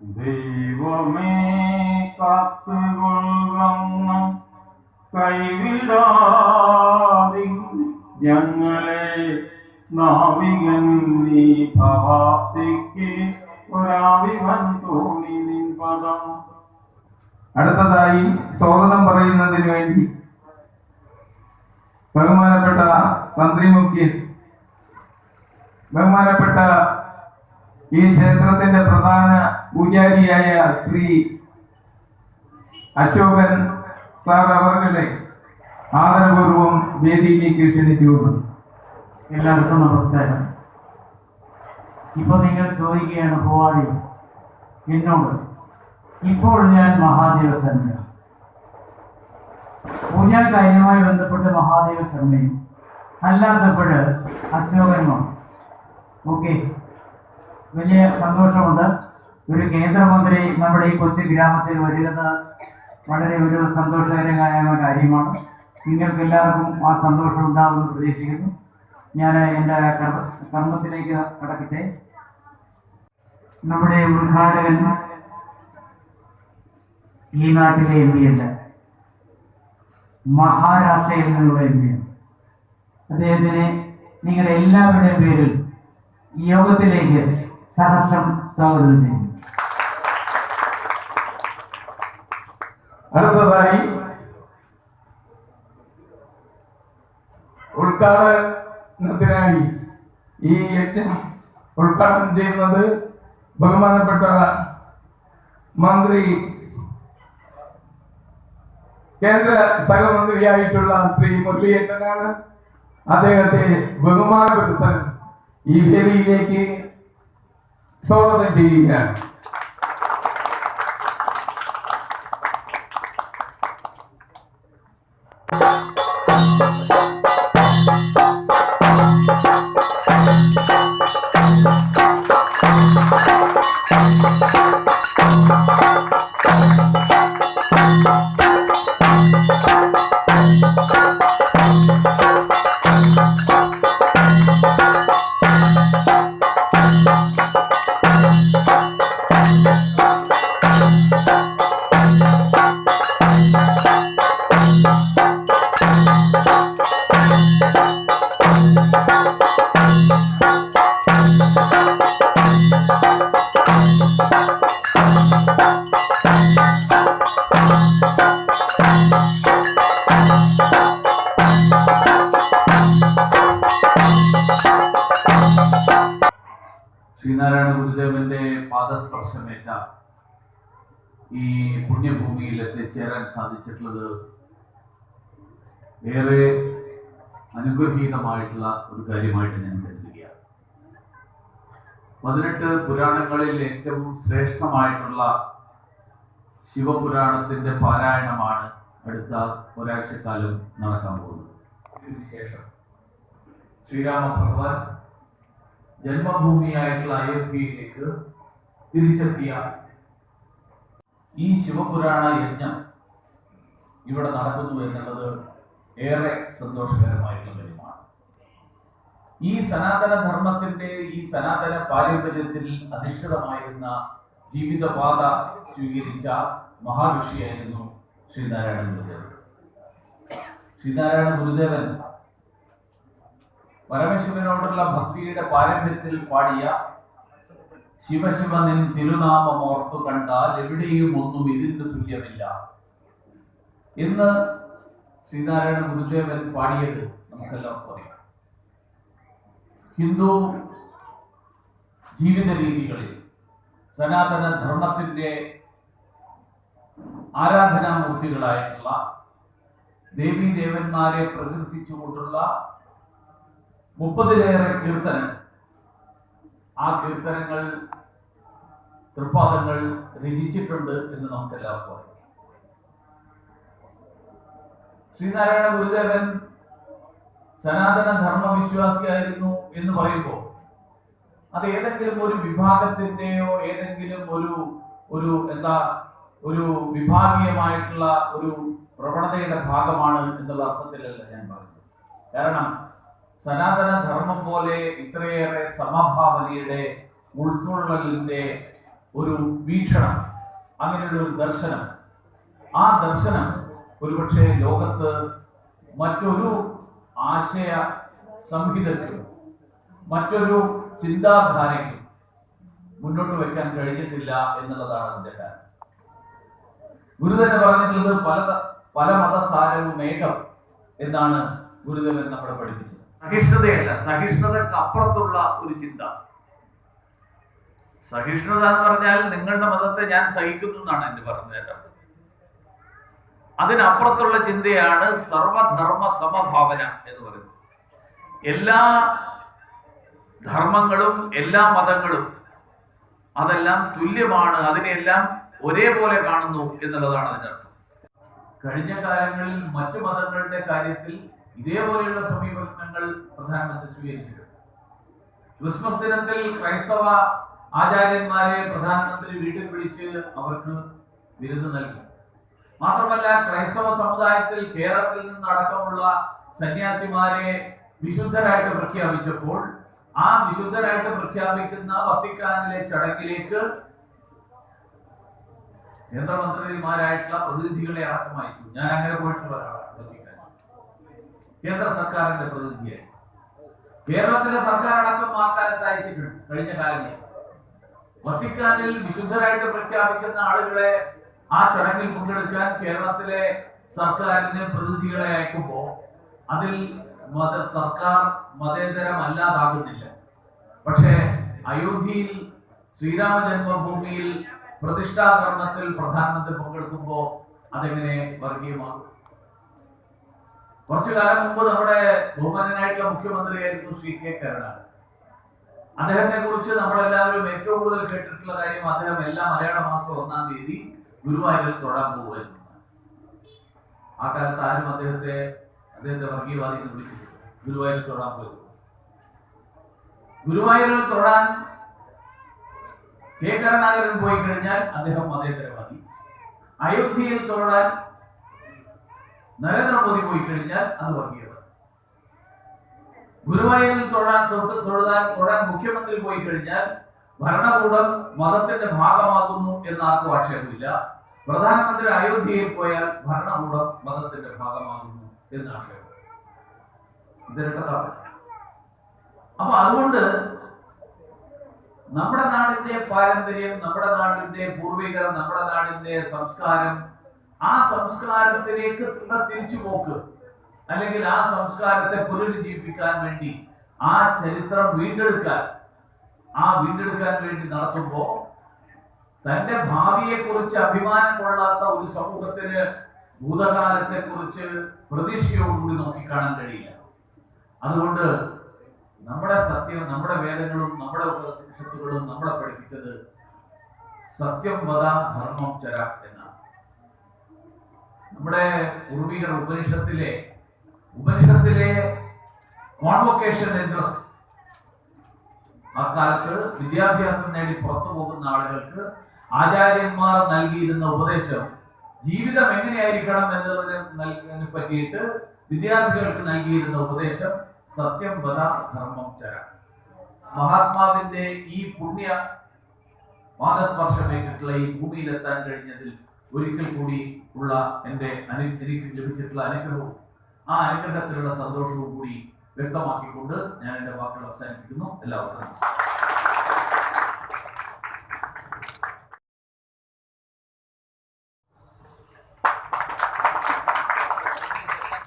ദൈവമേ കാത്തുകൊള്ളുന്ന കൈവിടാതി ഞങ്ങളെ നാവികൻ നീ ഭവാത്തിക്ക് ഒരാവിവൻ തോണി നിൻ പദം. അടുത്തതായി സ്വാഗതം പറയുന്നതിന് വേണ്ടി ബഹുമാനപ്പെട്ട തന്ത്രിമുഖ്യൻ ബഹുമാനപ്പെട്ട ഈ ക്ഷേത്രത്തിന്റെ പ്രധാന പൂജാരിയായ ശ്രീ അശോകൻ സാർ അവർകളെ ആദരപൂർവം വേദിയിലേക്ക് ക്ഷണിച്ചുകൊണ്ടു. എല്ലാവർക്കും നമസ്കാരം. ഇപ്പൊ നിങ്ങൾ ചോദിക്കുകയാണ് ഭൂവാദി എന്നോട് ഇപ്പോൾ ഞാൻ മഹാദേവ ശർമ്മ പൂജാ കാര്യവുമായി ബന്ധപ്പെട്ട് മഹാദേവ ശർമ്മയും അല്ലാത്തപ്പോൾ അശോകന്മാർ ഓക്കെ വലിയ സന്തോഷമുണ്ട്. ഒരു കേന്ദ്രമന്ത്രി നമ്മുടെ ഈ കൊച്ചു ഗ്രാമത്തിൽ വരുന്നത് വളരെ ഒരു സന്തോഷകരമായ കാര്യമാണ്. നിങ്ങൾക്ക് എല്ലാവർക്കും ആ സന്തോഷം ഉണ്ടാവുമെന്ന് പ്രതീക്ഷിക്കുന്നു. ഞാൻ എന്റെ കർമ്മത്തിലേക്ക് കടക്കട്ടെ. നമ്മുടെ ഉദ്ഘാടകൻ ഈ നാട്ടിലെ എം പി അല്ല. മഹാരാഷ്ട്രയിൽ നിന്നുള്ള എം പിയാണ് അദ്ദേഹത്തിന് നിങ്ങളുടെ എല്ലാവരുടെയും പേരിൽ യോഗത്തിലേക്ക് സഹർഷം സ്വാഗതം ചെയ്യുന്നു അടുത്തതായി ഉദ്ഘാടനത്തിനായി ഈ യജ്ഞം ഉദ്ഘാടനം ചെയ്യുന്നത് ബഹുമാനപ്പെട്ട മന്ത്രി കേന്ദ്ര സഹമന്ത്രിയായിട്ടുള്ള ശ്രീ മുരളിയേട്ടനാണ് അദ്ദേഹത്തെ ബഹുമാനപ്പെട്ട ഈ വേദിയിലേക്ക് സ്വാഗതം ചെയ്യുകയാണ് എത്തിച്ചേരാൻ സാധിച്ചിട്ടുള്ളത് ഏറെ അനുഗ്രഹീതമായിട്ടുള്ള ഒരു കാര്യമായിട്ട് ഞാൻ കരുതുകയാണ്. പതിനെട്ട് പുരാണങ്ങളിൽ ഏറ്റവും ശ്രേഷ്ഠമായിട്ടുള്ള ശിവപുരാണത്തിന്റെ പാരായണമാണ് അടുത്ത ഒരാഴ്ചക്കാലം നടക്കാൻ പോകുന്നത്. ഇതിനുശേഷം ശ്രീരാമ ഭഗവാൻ ജന്മഭൂമിയായിട്ടുള്ള അയോധ്യയിലേക്ക് തിരിച്ചെത്തിയ ഈ ശിവപുരാണ യജ്ഞം ഇവിടെ നടക്കുന്നു എന്നുള്ളത് ഏറെ സന്തോഷകരമായിട്ടുള്ള കാര്യമാണ്. ഈ സനാതന ധർമ്മത്തിന്റെ ഈ സനാതന പാരമ്പര്യത്തിൽ അധിഷ്ഠിതമായിരുന്ന ജീവിതപാത സ്വീകരിച്ച മഹാഋഷിയായിരുന്നു ശ്രീനാരായണ ഗുരുദേവൻ. ശ്രീനാരായണ ഗുരുദേവൻ പരമശിവനോടുള്ള ഭക്തിയുടെ പാരമ്പര്യത്തിൽ പാടിയ ശിവശിവനിൻ തിരുനാമം ഓർത്തു കണ്ടാൽ എവിടെയും ഒന്നും ഇതിന് തുല്യമില്ല. എന്ന് ശ്രീനാരായണ ഗുരുദേവൻ പാടിയത് നമുക്കെല്ലാവർക്കും അറിയാം. ഹിന്ദു ജീവിത രീതികളിൽ സനാതന ധർമ്മത്തിന്റെ ആരാധനാമൂർത്തികളായിട്ടുള്ള ദേവീ ദേവന്മാരെ പ്രകീർത്തിച്ചുകൊണ്ടുള്ള മുപ്പതിലേറെ കീർത്തനം ആ കീർത്തനങ്ങൾ തൃപ്പാദങ്ങൾ രചിച്ചിട്ടുണ്ട് എന്ന് നമുക്കെല്ലാവർക്കും അറിയാം. ശ്രീനാരായണ ഗുരുദേവൻ സനാതന ധർമ്മ വിശ്വാസിയായിരുന്നു എന്ന് പറയുമ്പോൾ അത് ഏതെങ്കിലും ഒരു വിഭാഗത്തിന്റെയോ ഏതെങ്കിലും ഒരു ഒരു എന്താ ഒരു വിഭാഗീയമായിട്ടുള്ള ഒരു പ്രവണതയുടെ ഭാഗമാണ് എന്നുള്ള അർത്ഥത്തിലല്ല ഞാൻ പറയുന്നത്. കാരണം സനാതന ധർമ്മം പോലെ ഇത്രയേറെ സമഭാവനയുടെ ഉൾക്കൊള്ളലിന്റെ ഒരു വീക്ഷണം അങ്ങനെയുള്ള ഒരു ദർശനം ആ ദർശനം ഒരുപക്ഷെ ലോകത്ത് മറ്റൊരു ആശയ സംഹിതയ്ക്കും മറ്റൊരു ചിന്താധാരയ്ക്കും മുന്നോട്ട് വയ്ക്കാൻ കഴിഞ്ഞിട്ടില്ല എന്നുള്ളതാണ് അതിന്റെ കാരണം. ഗുരു തന്നെ പറഞ്ഞിട്ടുള്ളത് പല പല മതസാരവും ഏകം എന്നാണ് ഗുരുദേവൻ നമ്മളെ പഠിപ്പിച്ചത്. സഹിഷ്ണുതയല്ല സഹിഷ്ണുതക്ക് അപ്പുറത്തുള്ള ഒരു ചിന്ത. സഹിഷ്ണുത എന്ന് പറഞ്ഞാൽ നിങ്ങളുടെ മതത്തെ ഞാൻ സഹിക്കുന്നു എന്നാണ് എന്റെ പറഞ്ഞതിന്റെ അർത്ഥം. അതിനപ്പുറത്തുള്ള ചിന്തയാണ് സർവധർമ്മ സമഭാവന എന്ന് പറയുന്നത്. എല്ലാ ധർമ്മങ്ങളും എല്ലാ മതങ്ങളും അതെല്ലാം തുല്യമാണ് അതിനെല്ലാം ഒരേപോലെ കാണുന്നു എന്നുള്ളതാണ് അതിന്റെ അർത്ഥം. കഴിഞ്ഞ കാലങ്ങളിൽ മറ്റു മതങ്ങളുടെ കാര്യത്തിൽ ഇതേപോലെയുള്ള സമീപനങ്ങൾ പ്രധാനമന്ത്രി സ്വീകരിച്ചിട്ടുണ്ട്. ക്രിസ്മസ് ദിനത്തിൽ ക്രൈസ്തവ ആചാര്യന്മാരെ പ്രധാനമന്ത്രി വീട്ടിൽ വിളിച്ച് അവർക്ക് വിരുന്ന് നൽകി. മാത്രമല്ല ക്രൈസ്തവ സമുദായത്തിൽ കേരളത്തിൽ നിന്ന് നിന്നടക്കമുള്ള സന്യാസിമാരെ വിശുദ്ധരായിട്ട് പ്രഖ്യാപിച്ചപ്പോൾ ആ വിശുദ്ധരായിട്ട് പ്രഖ്യാപിക്കുന്ന വത്തിക്കാനിലെ ചടങ്ങിലേക്ക് കേന്ദ്രമന്ത്രിമാരായിട്ടുള്ള പ്രതിനിധികളെ അടക്കം അയച്ചു. ഞാൻ അങ്ങനെ പോയിട്ടുള്ള ഒരാളാണ് വത്തിക്കാൻ. കേന്ദ്ര സർക്കാരിന്റെ പ്രതിനിധിയായി. കേരളത്തിലെ സർക്കാർ അടക്കം ആ കാലത്ത് അയച്ചിട്ടുണ്ട്. കഴിഞ്ഞ കാലങ്ങളിൽ വത്തിക്കാനിൽ വിശുദ്ധരായിട്ട് പ്രഖ്യാപിക്കുന്ന ആളുകളെ ആ ചടങ്ങിൽ പങ്കെടുക്കാൻ കേരളത്തിലെ സർക്കാരിന് പ്രതിനിധികളെ അയക്കുമ്പോൾ അതിൽ മത സർക്കാർ മതേതരമല്ലാതാകുന്നില്ല പക്ഷേ അയോധ്യയിൽ ശ്രീരാമ ജന്മഭൂമിയിൽ പ്രതിഷ്ഠാകർമ്മത്തിൽ പ്രധാനമന്ത്രി പങ്കെടുക്കുമ്പോൾ അതെങ്ങനെ വർഗീയമാകും? കുറച്ചു കാലം മുമ്പ് നമ്മുടെ ബഹുമാനായിട്ടുള്ള മുഖ്യമന്ത്രിയായിരുന്നു ശ്രീ കെ കരുണാകരൻ. അദ്ദേഹത്തെ കുറിച്ച് നമ്മളെല്ലാവരും ഏറ്റവും കൂടുതൽ കേട്ടിട്ടുള്ള കാര്യം അദ്ദേഹം എല്ലാ മലയാള മാസം ഒന്നാം തീയതി ഗുരുവായൂരിൽ തൊടാൻ പോകുമായിരുന്നു. ആ കാലത്ത് ആരും അദ്ദേഹത്തെ അദ്ദേഹത്തെ വർഗീയവാദി എന്ന് വിളിച്ചിട്ടില്ല. ഗുരുവായൂരിൽ തൊടാൻ പോയി. ഗുരുവായൂരിൽ തൊടാൻ കെ കരുണാകരൻ പോയി കഴിഞ്ഞാൽ അദ്ദേഹം മതേതരവാദി. അയോധ്യയിൽ തൊടാൻ നരേന്ദ്രമോദി പോയി കഴിഞ്ഞാൽ അത് വർഗീയവാദി. ഗുരുവായൂരിൽ തൊഴാൻ തൊട്ട് തൊഴുതാൻ തൊഴാൻ മുഖ്യമന്ത്രി പോയി കഴിഞ്ഞാൽ ഭരണകൂടം മതത്തിന്റെ ഭാഗമാകുന്നു എന്ന് ആർക്കും ആക്ഷേപമില്ല. പ്രധാനമന്ത്രി അയോധ്യയിൽ പോയാൽ ഭരണകൂടം മതത്തിന്റെ ഭാഗമാകുന്നു എന്ന് ആക്ഷേപം. അപ്പൊ അതുകൊണ്ട് നമ്മുടെ നാടിന്റെ പാരമ്പര്യം നമ്മുടെ നാടിന്റെ പൂർവികർ നമ്മുടെ നാടിന്റെ സംസ്കാരം ആ സംസ്കാരത്തിലേക്ക് തിരിച്ചു തിരിച്ചുപോക്ക് അല്ലെങ്കിൽ ആ സംസ്കാരത്തെ പുനരുജ്ജീവിപ്പിക്കാൻ വേണ്ടി ആ ചരിത്രം വീണ്ടെടുക്കാൻ ആ വീണ്ടെടുക്കാൻ വേണ്ടി നടത്തുമ്പോ തന്റെ ഭാവിയെ കുറിച്ച് അഭിമാനം കൊള്ളാത്ത ഒരു സമൂഹത്തിന് ഭൂതകാലത്തെ കുറിച്ച് പ്രതീക്ഷയോടുകൂടി നോക്കിക്കാണാൻ കഴിയില്ല. അതുകൊണ്ട് നമ്മുടെ സത്യം നമ്മുടെ വേദങ്ങളും നമ്മുടെ ഉപനിഷത്തുകളും നമ്മളെ പഠിപ്പിച്ചത് സത്യം വധ ധർമ്മം ചര എന്നാണ്. നമ്മുടെ പൂർവികർ ഉപനിഷത്തിലെ ഉപനിഷത്തിലെ കോൺവൊക്കേഷൻ അഡ്രസ് അക്കാലത്ത് വിദ്യാഭ്യാസം നേടി പുറത്തു പോകുന്ന ആളുകൾക്ക് ആചാര്യന്മാർ നൽകിയിരുന്ന ഉപദേശം ജീവിതം എങ്ങനെയായിരിക്കണം എന്നതിനെ പറ്റിയിട്ട് വിദ്യാർത്ഥികൾക്ക് നൽകിയിരുന്ന ഉപദേശം സത്യം വധ ധർമ്മം ചര. മഹാത്മാവിന്റെ ഈ പുണ്യ പാദസ്പർശമേറ്റിട്ടുള്ള ഈ ഭൂമിയിലെത്താൻ കഴിഞ്ഞതിൽ ഒരിക്കൽ കൂടി ഉള്ള എന്റെ അനു എനിക്ക് ലഭിച്ചിട്ടുള്ള അനുഗ്രഹവും ആ അനുഗ്രഹത്തിലുള്ള സന്തോഷവും കൂടി വ്യക്തമാക്കിക്കൊണ്ട് ഞാൻ എന്റെ വാക്കുകൾ അവസാനിപ്പിക്കുന്നു. എല്ലാവർക്കും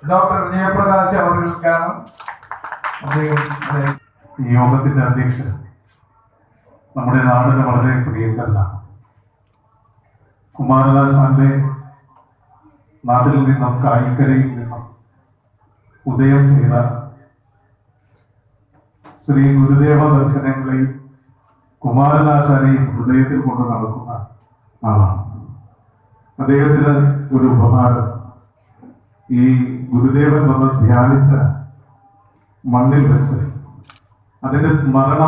ഡോക്ടർ ജയപ്രകാശ് അവർക്കാണ് യോഗത്തിന്റെ അധ്യക്ഷൻ നമ്മുടെ നാടിന് വളരെ പ്രിയങ്കരനാണ് കുമാരദാസാന്റെ നാട്ടിൽ നിന്നും കായിക്കരയിൽ നിന്നും ഉദയം ചെയ്ത ശ്രീ ഗുരുദേവ ദർശനങ്ങളെയും കുമാരനാശാനെയും ഹൃദയത്തിൽ കൊണ്ട് നടക്കുന്ന ആളാണ്. അദ്ദേഹത്തിന് ഒരു ഉപഹാരം. ഈ ഗുരുദേവൻ വന്ന് ധ്യാനിച്ച മണ്ണിൽ വെച്ച് അതിന്റെ സ്മരണ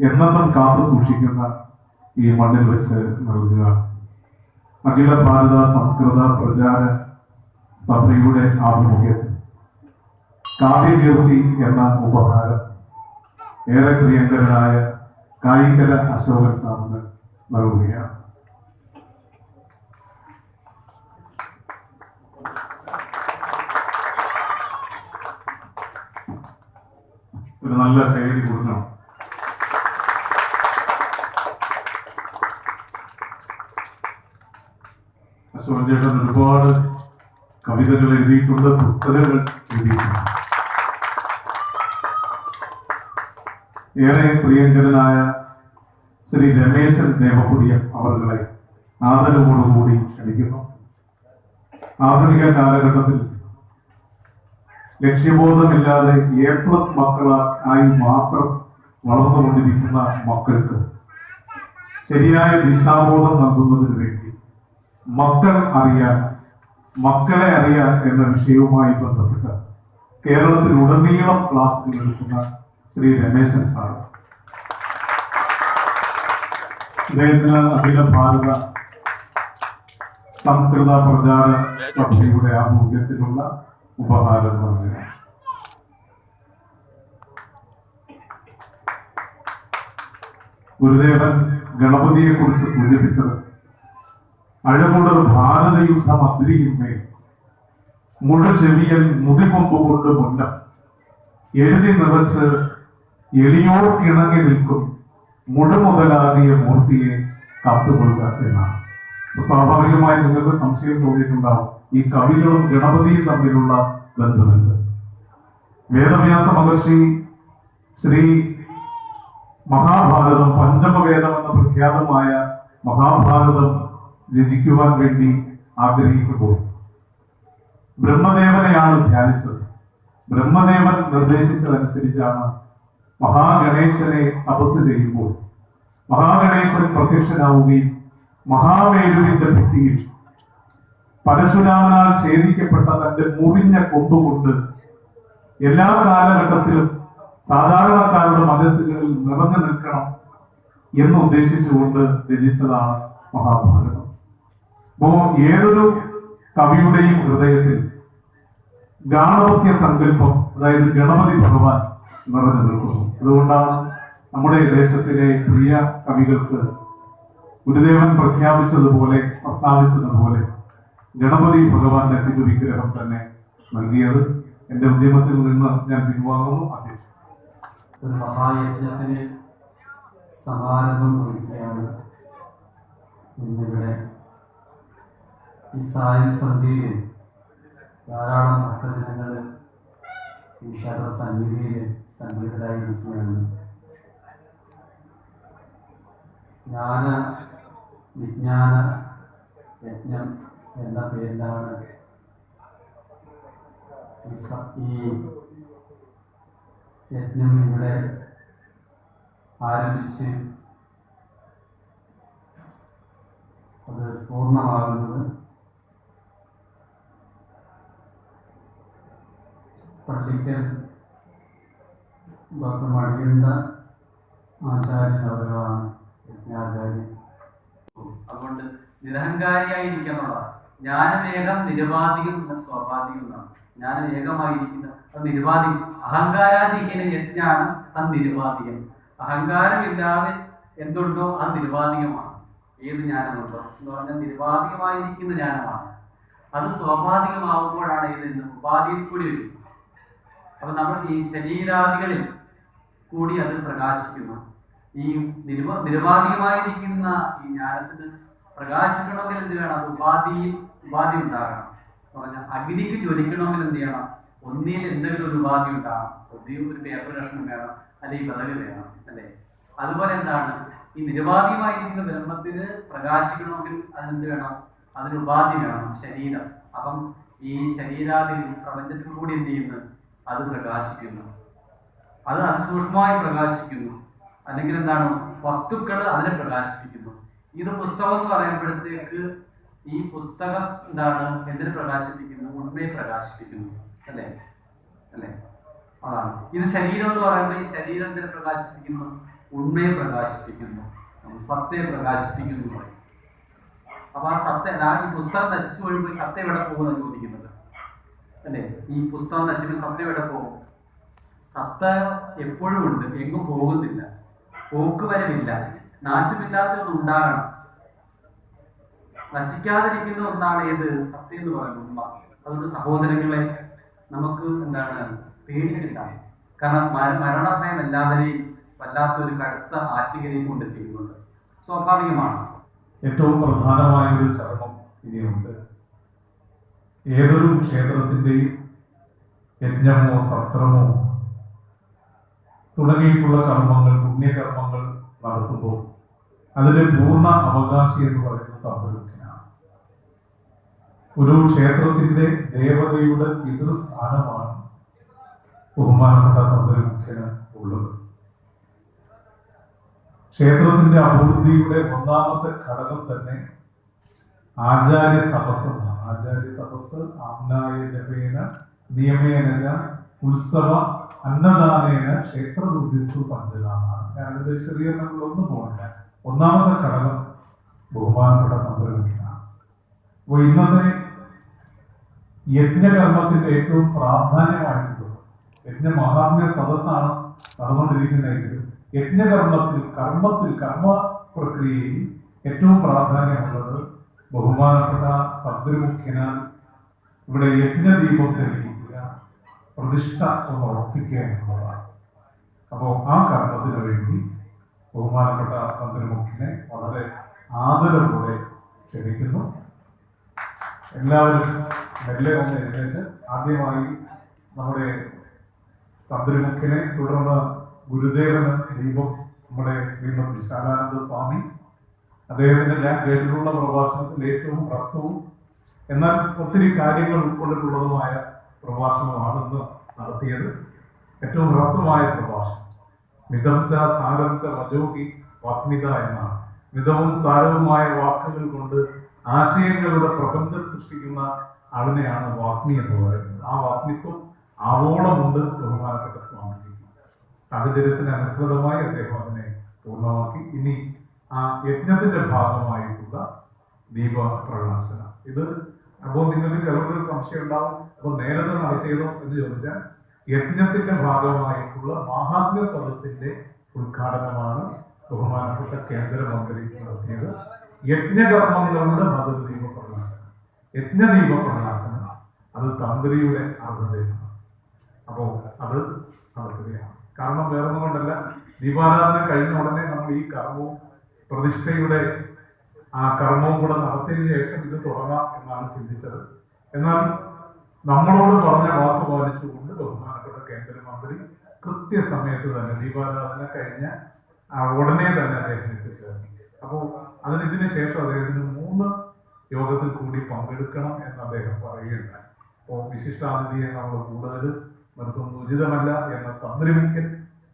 എന്നെന്നും കാത്തു സൂക്ഷിക്കുന്ന ഈ മണ്ണിൽ വെച്ച് നൽകുക. അഖില ഭാരത സംസ്കൃത പ്രചാര സഭയുടെ ആഭിമുഖ്യത്തിൽ കാവ്യകീർത്തി എന്ന ഉപഹാരം. ഏറെ പ്രിയങ്കരനായ കായികര അശോകൻ സാറിന് നൽകുകയാണ്. ഒരു നല്ല കൈ കൊടുക്കണം. അശോകൻ ചേട്ടൻ ഒരുപാട് കവിതകൾ എഴുതിയിട്ടുണ്ട് പുസ്തകങ്ങൾ എഴുതിയിട്ടുണ്ട്. ഏറെ പ്രിയങ്കരനായ ശ്രീ രമേശൻ ദേവപുരിയ അവരുടെ ആദരവോടുകൂടി ക്ഷണിക്കുന്നു. ആധുനിക കാലഘട്ടത്തിൽ ലക്ഷ്യബോധമില്ലാതെ എ പ്ലസ് മക്കളായി മാത്രം വളർന്നുകൊണ്ടിരിക്കുന്ന മക്കൾക്ക് ശരിയായ ദിശാബോധം നൽകുന്നതിന് വേണ്ടി മക്കൾ അറിയാൻ മക്കളെ അറിയാൻ എന്ന വിഷയവുമായി ബന്ധപ്പെട്ട് കേരളത്തിൽ ഉടനീളം ക്ലാസ്സുകൾ എടുക്കുന്ന ശ്രീ രമേശൻ സാർ. അദ്ദേഹത്തിന് അഖില ഭാരത സംസ്കൃത പ്രചാര സഭയുടെ ആഭിമുഖ്യത്തിലുള്ള ഉപഹാരം പറഞ്ഞു. ഗുരുദേവൻ ഗണപതിയെ കുറിച്ച് സൂചിപ്പിച്ചത് അഴമുടർ ഭാരത യുദ്ധം അദ്രിയുമേ മുഴുചെവിയൽ മുടികൊമ്പ് കൊണ്ട് മുന്ന എഴുതി നിറച്ച് എളിയോർക്കിണങ്ങി നിൽക്കും മുഴുമുതലാകിയ മൂർത്തിയെ കാത്തുകൊള്ളുക എന്നാണ്. സ്വാഭാവികമായി നിങ്ങൾക്ക് സംശയം തോന്നിയിട്ടുണ്ടാവും ഈ കവികളും ഗണപതിയും തമ്മിലുള്ള ബന്ധമുണ്ട് വേദവ്യാസ മഹർഷി ശ്രീ മഹാഭാരതം പഞ്ചമവേദം എന്ന പ്രഖ്യാതമായ മഹാഭാരതം രചിക്കുവാൻ വേണ്ടി ആഗ്രഹിക്കുമ്പോൾ ബ്രഹ്മദേവനെയാണ് ധ്യാനിച്ചത്. ബ്രഹ്മദേവൻ നിർദ്ദേശിച്ചതനുസരിച്ചാണ് മഹാഗണേശനെ തപസ് ചെയ്യുമ്പോൾ മഹാഗണേശൻ പ്രത്യക്ഷനാവുകയും മഹാമേരുവിന്റെ ഭിത്തിയിൽ പരശുരാമനാൽ ഛേദിക്കപ്പെട്ട തന്റെ മുറിഞ്ഞ കൊമ്പുകൊണ്ട് എല്ലാ കാലഘട്ടത്തിലും സാധാരണക്കാരുടെ മനസ്സുകളിൽ നിറഞ്ഞു നിൽക്കണം എന്ന് ഉദ്ദേശിച്ചുകൊണ്ട് രചിച്ചതാണ് മഹാഭാരതം. അപ്പോ ഏതൊരു കവിയുടെയും ഹൃദയത്തിൽ ഗാണപത്യ സങ്കല്പം അതായത് ഗണപതി ഭഗവാൻ നിറഞ്ഞു നിൽക്കുന്നു. അതുകൊണ്ടാണ് നമ്മുടെ ദേശത്തിലെ പ്രിയ കവികൾക്ക് ഗുരുദേവൻ പ്രഖ്യാപിച്ചതുപോലെ പ്രസ്താവിച്ചതുപോലെ ഗണപതി ഭഗവാന്റെ തിരുവിഗ്രഹം തന്നെ നൽകിയത്. എന്റെ ഉദ്യമത്തിൽ നിന്ന് ഞാൻ പിൻവാങ്ങുന്നു. അധ്യക്ഷൻ ഒരു മഹായജ്ഞത്തിന് സമാരംഭം കുറിക്കുകയാണ് ഇന്നിവിടെ. ഈ സായം സന്ധ്യയിൽ ധാരാളം ഭക്തജനങ്ങൾ ഈ ശതസന്നിധിയിൽ സന്നിഹിതരായിരിക്കുകയാണ് ജ്ഞാന വിജ്ഞാന യജ്ഞം എന്ന പേരിലാണ് ഈ യജ്ഞം ഇവിടെ ആരംഭിച്ച് അത് പൂർണമാകുന്നത് പള്ളിക്കൽ ഡോക്ടർ മണികണ്ഠ ആചാര്യൻ അവരാണ് യജ്ഞാചാര്യൻ അതുകൊണ്ട് നിരഹങ്കാരിയായിരിക്കുന്നുള്ളതാണ്. ജ്ഞാനമേകം നിരവാധികം എന്ന സ്വാഭാവികം എന്നാണ് ജ്ഞാനം ഏകമായിരിക്കുന്ന അത് നിരവാധികം അഹങ്കാരാധിഹീന യജ്ഞാണ് അത് നിരവാധികം അഹങ്കാരമില്ലാതെ എന്തുണ്ടോ അത് നിരവാധികമാണ് ഏത് ജ്ഞാനമുണ്ടോ എന്ന് പറഞ്ഞാൽ നിരവാധികമായിരിക്കുന്ന ജ്ഞാനമാണ്. അത് സ്വാഭാവികമാവുമ്പോഴാണ് ഇത് ഉപാധിയിൽ കൂടി വരും അപ്പൊ നമ്മൾ ഈ ശരീരാദികളിൽ കൂടി അത് പ്രകാശിക്കുന്നു. ഈ നിരുപ നിരുപാധികമായിരിക്കുന്ന ഈ ജ്ഞാനത്തിന് പ്രകാശിക്കണമെങ്കിൽ എന്ത് വേണം? അത് ഉപാധിയിൽ ഉപാധി ഉണ്ടാകണം. പറഞ്ഞാൽ അഗ്നിക്ക് ജ്വലിക്കണമെങ്കിൽ എന്ത് ചെയ്യണം? ഒന്നിൽ എന്തെങ്കിലും ഒരു ഉപാധി ഉണ്ടാകണം. ഒന്നിൽ ഒരു പേപ്പർ കഷ്ണം വേണം അല്ലെങ്കിൽ വിളവ് വേണം അല്ലേ? അതുപോലെ എന്താണ്? ഈ നിരുപാധികമായിരിക്കുന്ന ബ്രഹ്മത്തിന് പ്രകാശിക്കണമെങ്കിൽ അതിനെന്ത് വേണം? അതിന് ഉപാധി വേണം ശരീരം. അപ്പം ഈ ശരീരാദി പ്രപഞ്ചത്തിൽ കൂടി എന്ത് ചെയ്യുന്നു? അത് പ്രകാശിക്കുന്നു. അത് അതിസൂക്ഷ്മമായി പ്രകാശിക്കുന്നു. അല്ലെങ്കിൽ എന്താണ്? വസ്തുക്കൾ അതിനെ പ്രകാശിപ്പിക്കുന്നു. ഇത് പുസ്തകം എന്ന് പറയുമ്പോഴത്തേക്ക് ഈ പുസ്തകം എന്താണ്? എന്തിനെ പ്രകാശിപ്പിക്കുന്നു? ഉണ്മയെ പ്രകാശിപ്പിക്കുന്നു. അല്ലേ? അല്ലേ? അതാണ്. ഇത് ശരീരം എന്ന് പറയുമ്പോൾ ഈ ശരീരം എന്തിനെ പ്രകാശിപ്പിക്കുന്നു? ഉണ്മയെ പ്രകാശിപ്പിക്കുന്നു. സത്യയെ പ്രകാശിപ്പിക്കുന്നു പറയും. അപ്പൊ ആ സത്യ ഞാൻ ഈ പുസ്തകം നശിച്ചു കഴിയുമ്പോൾ സത്യം എവിടെ പോകുമെന്ന് ചോദിക്കുന്നത്. അല്ലേ? ഈ പുസ്തകം നശിക്കുമ്പോൾ സത്യം എവിടെ പോകും? സത്ത എപ്പോഴും ഉണ്ട്. എങ്ങും പോകുന്നില്ല. പോക്ക് വരവില്ല. നാശമില്ലാത്തത് ഉണ്ടാകണം നശിക്കാതിരിക്കുന്ന ഒന്നാണ് ഏത്? സത്യം എന്ന് പറയുന്നത് അതുകൊണ്ട് സഹോദരങ്ങളെ നമുക്ക് എന്താണ്? പേടിക്കണ്ട. കാരണം മര- മരണഭയം എല്ലാവരെയും വല്ലാത്തൊരു കടുത്ത ആശങ്കയും കൊണ്ടെത്തിക്കുന്നുണ്ട് സ്വാഭാവികമാണ്. ഏറ്റവും പ്രധാനമായ ഒരു കർമ്മം ഇനിയുണ്ട്. ഏതൊരു ക്ഷേത്രത്തിന്റെയും യജ്ഞമോ സത്രമോ തുടങ്ങിയിട്ടുള്ള കർമ്മങ്ങൾ പുണ്യകർമ്മങ്ങൾ നടത്തുമ്പോൾ അതിന്റെ പൂർണ അവകാശി എന്ന് പറയുന്നത് തമ്പുരുക്കനാണ് ഒരു ക്ഷേത്രത്തിന്റെ ദേവതയുടെ പിതൃസ്ഥാനമാണ് ബഹുമാനപ്പെട്ട തന്ത്രിമുഖ്യന് ഉള്ളത്. ക്ഷേത്രത്തിന്റെ അഭിവൃദ്ധിയുടെ ഒന്നാമത്തെ ഘടകം തന്നെ ആചാര്യ തപസ്സാണ്. ആചാര്യ തപസ് ആംനായ ജപേന നിയമേനജ ഉത്സവ അന്നദാനേന ക്ഷേത്ര ബുദ്ധിസ്തു പഞ്ചലാമാണ് ഞാൻ അതിന്റെ വിശദീകരണങ്ങളൊന്നും പോകില്ല ഒന്നാമത്തെ ഘടകം ബഹുമാനപ്പെട്ട തന്ത്രിമുഖ്യനാണ് അപ്പോൾ ഇന്നത്തെ യജ്ഞകർമ്മത്തിന്റെ ഏറ്റവും പ്രാധാന്യമായിട്ടുള്ളത് യജ്ഞ മഹാത്മ്യ സദസ്സാണ് നടന്നുകൊണ്ടിരിക്കുന്നതെങ്കിലും യജ്ഞകർമ്മത്തിൽ കർമ്മത്തിൽ കർമ്മ പ്രക്രിയയിൽ ഏറ്റവും പ്രാധാന്യമുള്ളത് ബഹുമാനപ്പെട്ട തന്ത്രിമുഖ്യനാൽ ഇവിടെ യജ്ഞദീപം തെളിയിക്കുക പ്രതിഷ്ഠ ഒന്ന് ഉറപ്പിക്കുക എന്നുള്ളതാണ്. അപ്പോൾ ആ കർമ്മത്തിന് വേണ്ടി ബഹുമാനപ്പെട്ട തന്ത്രിമുഖിനെ വളരെ ആദരവോടെ ക്ഷണിക്കുന്നു. എല്ലാവരും മെല്ലെ ഒന്ന് എഴുന്നേറ്റ് ആദ്യമായി നമ്മുടെ തന്ത്രിമുഖിനെ തുടർന്ന് ഗുരുദേവന് ദീപം നമ്മുടെ ശ്രീമത് വിശാലാനന്ദ സ്വാമി അദ്ദേഹത്തിന്റെ ഞാൻ കേട്ടിട്ടുള്ള പ്രഭാഷണത്തിൽ ഏറ്റവും പ്രസവും എന്നാൽ ഒത്തിരി കാര്യങ്ങൾ ഉൾക്കൊണ്ടിട്ടുള്ളതുമായ പ്രഭാഷണമാണ് ഇന്ന് നടത്തിയത് ഏറ്റവും ഹ്രസ്വമായ പ്രഭാഷണം. മിതം ച സാരം ച മജോഗി വാത്മിത എന്നാണ്. മിതവും സാരവുമായ വാക്കുകൾ കൊണ്ട് ആശയങ്ങളുടെ പ്രപഞ്ചം സൃഷ്ടിക്കുന്ന ആളിനെയാണ് വാഗ്മി എന്ന് പറയുന്നത്. ആ വാഗ്മിത്വം ആവോളമുണ്ട് ബഹുമാനപ്പെട്ട സ്വാമിജി. സാഹചര്യത്തിന് അനുസൃതമായി അദ്ദേഹം അതിനെ പൂർണമാക്കി. ഇനി ആ യജ്ഞത്തിന്റെ ഭാഗമായിട്ടുള്ള ദീപ പ്രകാശന ഇത് അപ്പോൾ നിങ്ങൾക്ക് ചിലർക്ക് സംശയം ഉണ്ടാവും. അപ്പോൾ നേരത്തെ നടത്തിയതോ എന്ന് ചോദിച്ചാൽ യജ്ഞത്തിന്റെ ഭാഗമായിട്ടുള്ള മഹാത്മ്യ സദസ്സിന്റെ ഉദ്ഘാടനമാണ് ബഹുമാനപ്പെട്ട കേന്ദ്രമന്ത്രി നടത്തിയത്. യജ്ഞകർമ്മങ്ങളുടെ ഭദ്രദീപ പ്രകാശനം യജ്ഞദീപ പ്രകാശനം അത് തന്ത്രിയുടെ അർഹതയാണ് അപ്പോൾ അത് നടത്തുകയാണ്. കാരണം വേറൊന്നും കൊണ്ടല്ല. ദീപാരാധന കഴിഞ്ഞ ഉടനെ നമ്മൾ ഈ കർമ്മവും പ്രതിഷ്ഠയുടെ ആ കർമ്മവും കൂടെ നടത്തിയതിനു ശേഷം ഇത് തുടങ്ങാം എന്നാണ് ചിന്തിച്ചത്. എന്നാൽ നമ്മളോട് പറഞ്ഞ വാക്ക് പാലിച്ചുകൊണ്ട് ബഹുമാനപ്പെട്ട കേന്ദ്രമന്ത്രി കൃത്യസമയത്ത് തന്നെ ദീപാരാധന കഴിഞ്ഞ ഉടനെ തന്നെ അദ്ദേഹം എത്തിച്ചേർന്നു അപ്പോൾ അതിന് ഇതിന് ശേഷം അദ്ദേഹത്തിന് മൂന്ന് യോഗത്തിൽ കൂടി പങ്കെടുക്കണം എന്ന് അദ്ദേഹം പറയുകയുണ്ടായി. അപ്പോൾ വിശിഷ്ടാതിഥിയെ നമ്മൾ കൂടുതൽ നിർത്തുന്നത് ഉചിതമല്ല എന്ന തന്ത്രിമുഖ്യൻ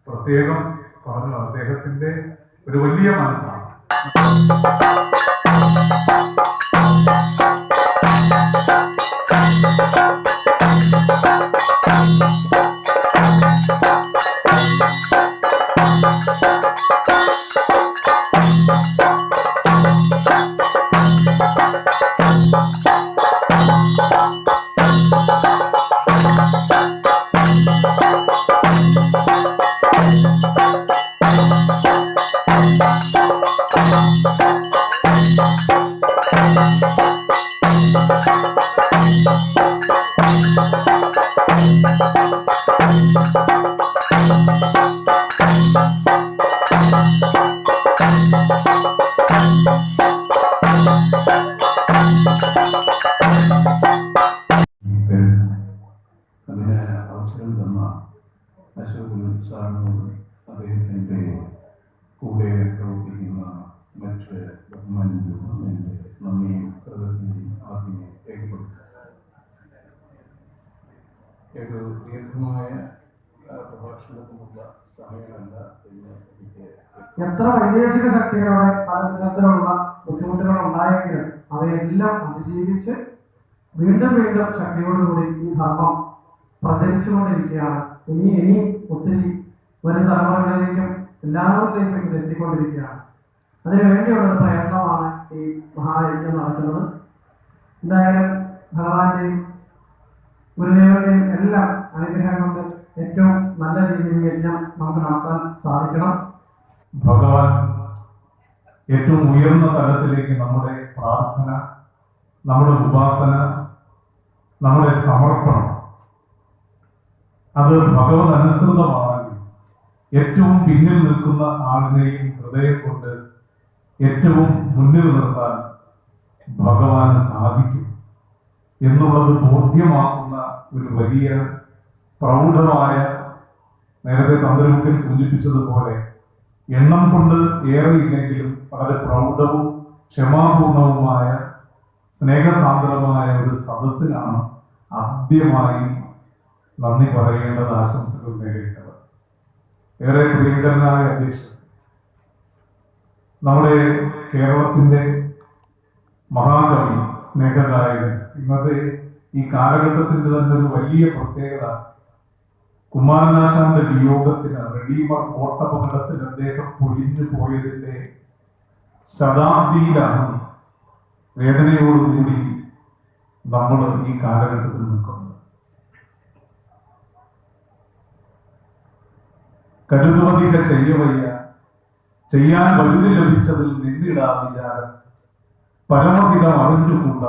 പ്രത്യേകം പറഞ്ഞു. അദ്ദേഹത്തിന്റെ ഒരു വലിയ മനസ്സാണ്. അതിന് എത്ര വൈദേശിക ശക്തികളുടെ പല തരത്തിലുള്ള ബുദ്ധിമുട്ടുകൾ ഉണ്ടായെങ്കിലും അവയെല്ലാം അതിജീവിച്ച് വീണ്ടും വീണ്ടും ശക്തിയോടുകൂടി ഈ ധർമ്മം പ്രചരിച്ചുകൊണ്ടിരിക്കുകയാണ്. ഇനി ഇനി ഒത്തിരി വരും തലമുറകളിലേക്കും എല്ലാവരിലേക്കും ഇത് എത്തിക്കൊണ്ടിരിക്കുകയാണ്. അതിനുവേണ്ടിയുള്ള പ്രയത്നമാണ് ഈ മഹായജ്ഞം നടക്കുന്നത്. എന്തായാലും ഭഗവാന്റെയും ഗുരുദേവന്റെയും എല്ലാം അനുഗ്രഹം കൊണ്ട് ഏറ്റവും നല്ല രീതിയിൽ യജ്ഞം നമുക്ക് നടത്താൻ സാധിക്കണം. ഭഗവാൻ ഏറ്റവും ഉയർന്ന തലത്തിലേക്ക് നമ്മുടെ പ്രാർത്ഥന നമ്മുടെ ഉപാസന നമ്മുടെ സമർപ്പണം. അത് ഭഗവത് അനുസൃതമാണെങ്കിൽ ഏറ്റവും പിന്നിൽ നിൽക്കുന്ന ആളിനെയും ഹൃദയം കൊണ്ട് ഏറ്റവും മുന്നിൽ നിർത്താൻ ഭഗവാന് സാധിക്കും എന്നുള്ളത് ബോധ്യമാക്കുന്ന ഒരു വലിയ പ്രൗഢമായ നേരത്തെ തന്ത്രമുഖൻ സൂചിപ്പിച്ചതുപോലെ എണ്ണം കൊണ്ട് ഏറെ ഇല്ലെങ്കിലും വളരെ പ്രൗഢവും ക്ഷമാപൂർണവുമായ സ്നേഹസാന്ദ്രമായ ഒരു സദസ്സിനാണ് ആദ്യമായി നന്ദി പറയേണ്ടത് ആശംസകൾ നേരിട്ടത് ഏറെ പ്രിയങ്കരനായ അധ്യക്ഷൻ നമ്മുടെ കേരളത്തിന്റെ മഹാകവി സ്നേഹഗായകൻ ഇന്നത്തെ ഈ കാലഘട്ടത്തിന്റെ തന്നെ ഒരു വലിയ പ്രത്യേകത കുമാരനാശാന്റെ വിയോഗത്തിന് റെഡീമർ ഓട്ടപകടത്തിൽ അദ്ദേഹം പൊഴിഞ്ഞു പോയതിന്റെ ശതാബ്ദിയിലാണ് വേദനയോടുകൂടി നമ്മൾ ഈ കാലഘട്ടത്തിൽ നിൽക്കുന്നത്. കരുതുമതിക ചെയ്യവയ്യ ചെയ്യാൻ വലുതി ലഭിച്ചതിൽ നിന്നിടാ വിചാരം പരമഹിതം അറിഞ്ഞുകൂട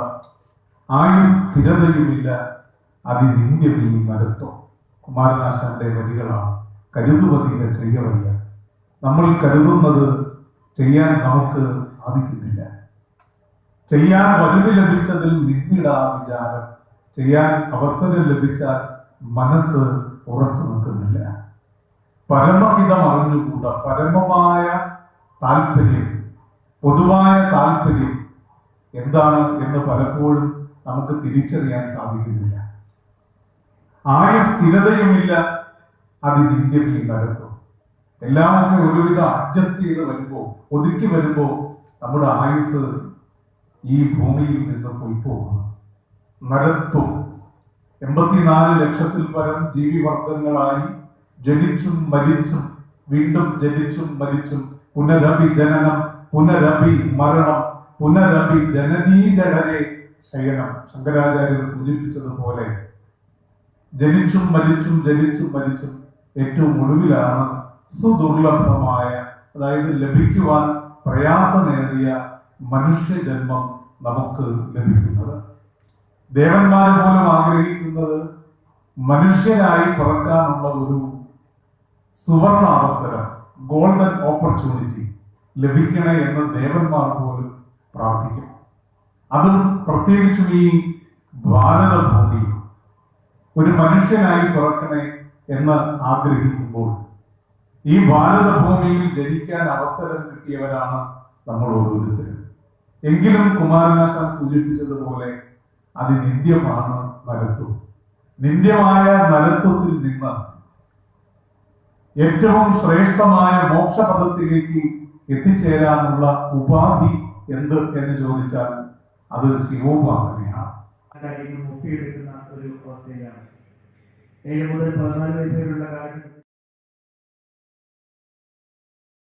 ആയുസ് സ്ഥിരതയുമില്ല അതിനിന്യമീ നടത്തോ കുമാരനാശാന്റെ വരികളാണ്. കരുതുവതിക ചെയ്യവയ്യ നമ്മൾ കരുതുന്നത് ചെയ്യാൻ നമുക്ക് സാധിക്കുന്നില്ല. ചെയ്യാൻ വലുതി ലഭിച്ചതിൽ നിന്നിടാ വിചാരം. ചെയ്യാൻ അവസരം ലഭിച്ചാൽ മനസ്സ് ഉറച്ചു നിൽക്കുന്നില്ല. പരമഹിതം അറിഞ്ഞുകൂടാ. പരമമായ താല്പര്യം പൊതുവായ താല്പര്യം എന്താണ് എന്ന് പലപ്പോഴും നമുക്ക് തിരിച്ചറിയാൻ സാധിക്കുന്നില്ല. ആയ സ്ഥിരതയുമില്ല അതിനിന്യമീ നടത്തും. എല്ലാമൊക്കെ ഒരുവിധം അഡ്ജസ്റ്റ് ചെയ്ത് വരുമ്പോൾ ഒതുക്കി വരുമ്പോൾ നമ്മുടെ ആയുസ് ഈ ഭൂമിയിൽ നിന്ന് പോയി പോകുന്നു. നരത്വം എൺപത്തിനാല് ലക്ഷത്തിൽ പരം ജീവിവർഗങ്ങളായി ജനിച്ചും മരിച്ചും വീണ്ടും ജനിച്ചും മരിച്ചും പുനരഭി ജനനം പുനരഭി മരണം പുനരഭി ജനനീ ജനനെ ശയനം. ശങ്കരാചാര്യർ സൂചിപ്പിച്ചതുപോലെ ജനിച്ചും മരിച്ചും ജനിച്ചും മരിച്ചും ഏറ്റവും ഒടുവിലാണ് സുദുർലഭമായ അതായത് ലഭിക്കുവാൻ പ്രയാസമേറിയ മനുഷ്യജന്മം നമുക്ക് ലഭിക്കുന്നത്. ദേവന്മാർ പോലും ആഗ്രഹിക്കുന്നത് മനുഷ്യരായി പിറക്കാനുള്ള ഒരു സുവർണ അവസരം ഗോൾഡൻ ഓപ്പർച്യൂണിറ്റി ലഭിക്കണേ എന്ന് ദേവന്മാർ പോലും പ്രാർത്ഥിക്കും അതും പ്രത്യേകിച്ചും ഈ ഭാരതഭൂമി ഒരു മനുഷ്യനായി പിറക്കണേ എന്ന് ആഗ്രഹിക്കുമ്പോൾ ഈ ഭാരതഭൂമിയിൽ ജനിക്കാൻ അവസരം കിട്ടിയവരാണ് നമ്മൾ ഓരോരുത്തരും. എങ്കിലും കുമാരനാശാൻ സൂചിപ്പിച്ചതുപോലെ അത് നിന്ദ്യമാണ് നരത്വം. നിന്ദ്യമായ നരത്വത്തിൽ നിന്ന് ഏറ്റവും ശ്രേഷ്ഠമായ മോക്ഷപദത്തിലേക്ക് എത്തിച്ചേരാനുള്ള ഉപാധി എന്ത് എന്ന് ചോദിച്ചാൽ അത് ശിവോപാസനയാണ്. കാര്യങ്ങൾ ഒപ്പിയെടുക്കുന്ന ഒരു അവസ്ഥയിലാണ്. ഏഴ് മുതൽ പതിനാല് വയസ്സ് വരെയുള്ള